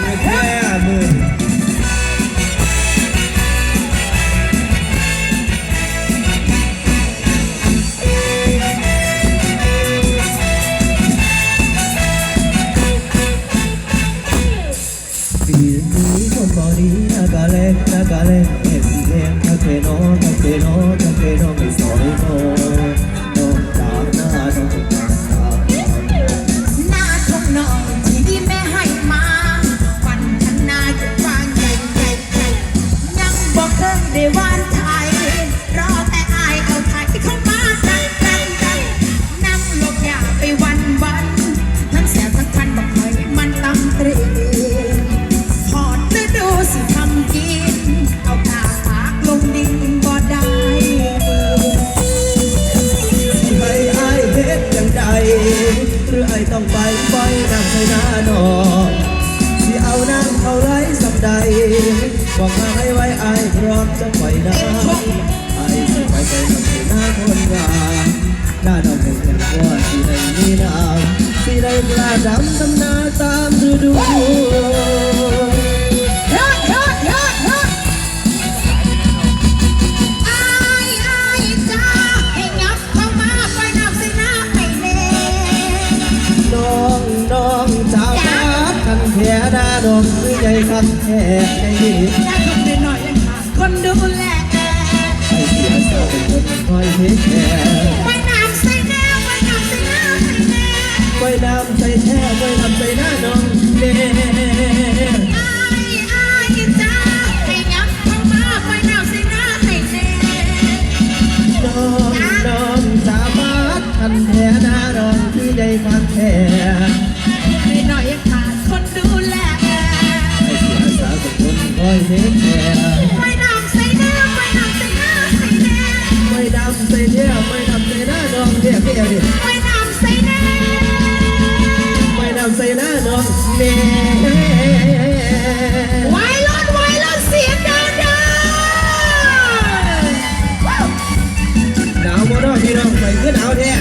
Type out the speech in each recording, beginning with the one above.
มือแค่มือปีนี้คนบอดีนากาเล่นากาเล่นเห็นเลี้ยงทักเกโนทักเกโนทักเกโนไม่สอยนน้ ต้องไปไปนำใส่หน้านองสิเอาน้ำเท่าไรสักใดบอกมาให้ไว้อายพร้อมจะไปน้ำอายสิไปไปนำใส่หน้าคนงามหน้าดอกเป็นแค่ว่าสิได้มีน้ำสิได้กล้าดำดำนาตามฤดู ค่หน้าน้องคือใหญ่คันแค่ในนี้ได้คนไปหน่อยยังขาดคนดูแลให้เสียสาวเป็นคนคอยเทคแคร์ไปนับสิหน้าไปนับสิหน้าให้แน่ไว้น้ำใส่แช่ไว้ทำใส่หน้า เทคแคร์ไปนับสิหน้าไปนับสิหน้าให้แน่ไว้น้ำใส่แช่ไว้ทำใส่หน้าน้องเด้เพียวดิไปนับสิหน้าไว้น้ำใส่หน้าน้องเด้ไวรัสไวรัสเสียงดังดังหนาวบ่น้องพี่น้องไปขึ้นหนาวแท้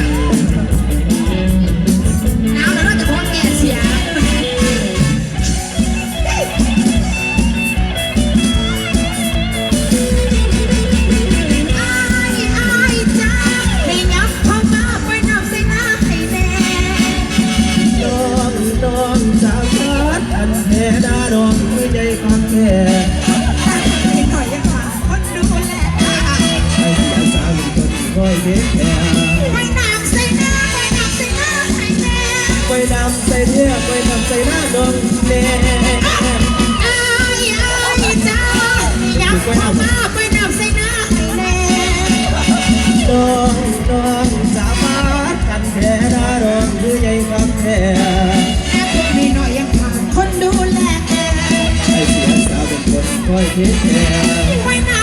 คนคอยเทคแคร์ไปนับใส่หน้าไปนับใส่หน้าให้แน่ไว้น้ำใส่เทียไว้ทำใส่หน้าน้องเด้อายอายจ้าให้ยับเข้ามาไปนับใส่หน้าให้แน่น้องน้องสามารถกันแท้ดารองคือใหญ่ควาแท้แม่คนนี้หน่อยยังขาดคนดูแลให้เสียสาวเป็นคนคอยเทคแคร์